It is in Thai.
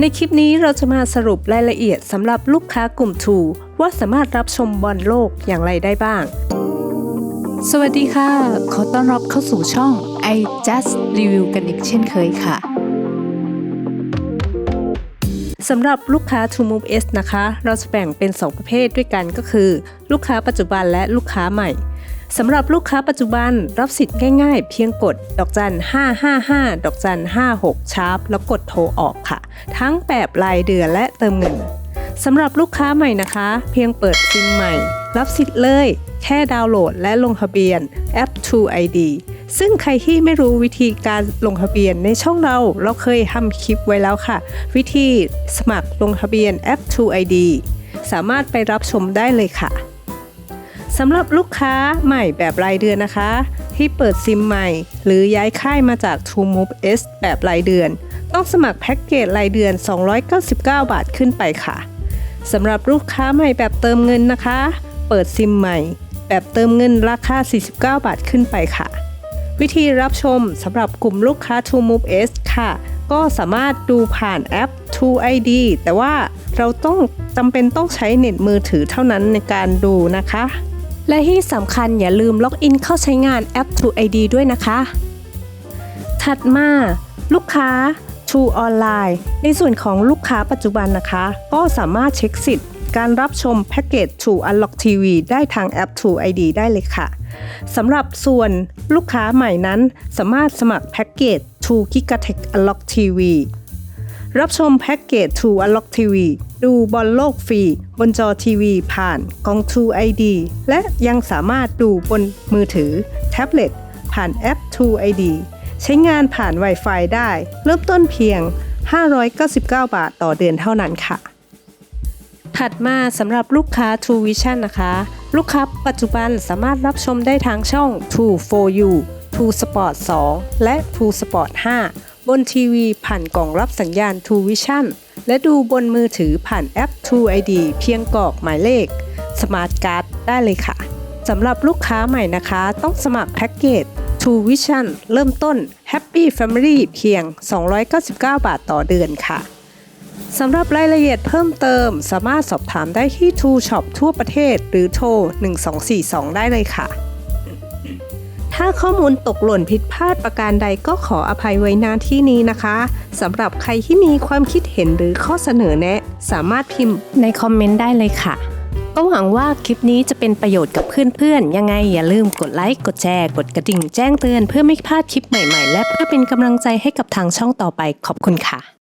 ในคลิปนี้เราจะมาสรุปรายละเอียดสำหรับลูกค้ากลุ่ม2ว่าสามารถรับชมบอลโลกอย่างไรได้บ้าง สวัสดีค่ะ ขอต้อนรับเข้าสู่ช่อง i just review กันอีกเช่นเคยค่ะสำหรับลูกค้า True Move S นะคะ เราจะแบ่งเป็น 2 ประเภทด้วยกันก็คือ ลูกค้าปัจจุบันและลูกค้าใหม่ สำหรับลูกค้าปัจจุบันรับสิทธิ์ง่ายๆ เพียงกด ดอกจัน 555 ดอกจัน 56 ชาร์ปแล้วกดโทรออกค่ะ ทั้งแบบรายเดือนและเติมเงินสำหรับลูกค้าใหม่นะคะ เพียงเปิดซิมใหม่ รับสิทธิ์เลย แค่ดาวน์โหลดและลงทะเบียนแอป True ID ซึ่งใครที่ไม่รู้วิธีการลงทะเบียนในช่องเราเราเคยทำคลิปไว้แล้วค่ะ วิธีสมัครลงทะเบียนแอป True ID สามารถไปรับชมได้เลยค่ะ สำหรับลูกค้าใหม่แบบรายเดือนนะคะ ที่เปิดซิมใหม่ หรือย้ายค่ายมาจาก True Move S แบบรายเดือน ต้องสมัครแพ็กเกจรายเดือน 299 บาทขึ้นไปค่ะสำหรับลูกค้าใหม่แบบเติมเงินนะคะ เปิดซิมใหม่ แบบเติมเงินราคา 49 บาทขึ้นไปค่ะ วิธีรับชมสำหรับกลุ่มลูกค้า True Move S ค่ะ ก็สามารถดูผ่านแอป True ID แต่ว่าเราต้องจำเป็นต้องใช้เน็ตมือถือเท่านั้นในการดูนะคะ และที่สำคัญอย่าลืมล็อกอินเข้าใช้งานแอป True ID ด้วยนะคะ ถัดมา ลูกค้า True Online ในส่วนของลูกค้าปัจจุบันนะคะ ก็สามารถเช็คสิทธิ์การรับชมแพ็กเกจ True Unlock TV ได้ทางแอป True ID ได้เลยค่ะสำหรับส่วนลูกค้าใหม่นั้น สามารถสมัครแพ็กเกจ True Gigatech Unlock TV รับชมแพ็กเกจ True Unlock TV ดูบอลโลกฟรี บนจอทีวีผ่านกล่อง True ID และยังสามารถดูบนมือถือ แท็บเล็ต ผ่านแอป True ID ใช้งานผ่าน Wi-Fi ได้ เริ่มต้นเพียง 599 บาทต่อเดือนเท่านั้นค่ะ ถัดมาสำหรับลูกค้า True Vision นะคะ ลูกค้าปัจจุบันสามารถรับชมได้ทางช่อง True for You True Sport 2 และ True Sport 5 บนทีวีผ่านกล่องรับสัญญาณ True Vision และดูบนมือถือผ่านแอป True ID เพียงกรอกหมายเลข Smart Card ได้เลยค่ะ สำหรับลูกค้าใหม่นะคะ ต้องสมัครแพ็กเกจ True Vision เริ่มต้น Happy Family เพียง 299 บาทต่อเดือนค่ะสำหรับรายละเอียดเพิ่มเติม สามารถสอบถามได้ที่ True Shop ทั่วประเทศ หรือโทร 1242 ได้เลยค่ะ ถ้าข้อมูลตกหล่นผิดพลาดประการใดก็ขออภัยไว้ณที่นี้นะคะสำหรับใครที่มีความคิดเห็นหรือข้อเสนอแนะ สามารถพิมพ์ในคอมเมนต์ได้เลยค่ะ ก็หวังว่าคลิปนี้จะเป็นประโยชน์กับเพื่อนๆ ยังไงอย่าลืมกดไลค์ กดแชร์ กดกระดิ่งแจ้งเตือนเพื่อไม่พลาดคลิปใหม่ๆ และเพื่อเป็นกำลังใจให้กับทางช่องต่อไปขอบคุณค่ะ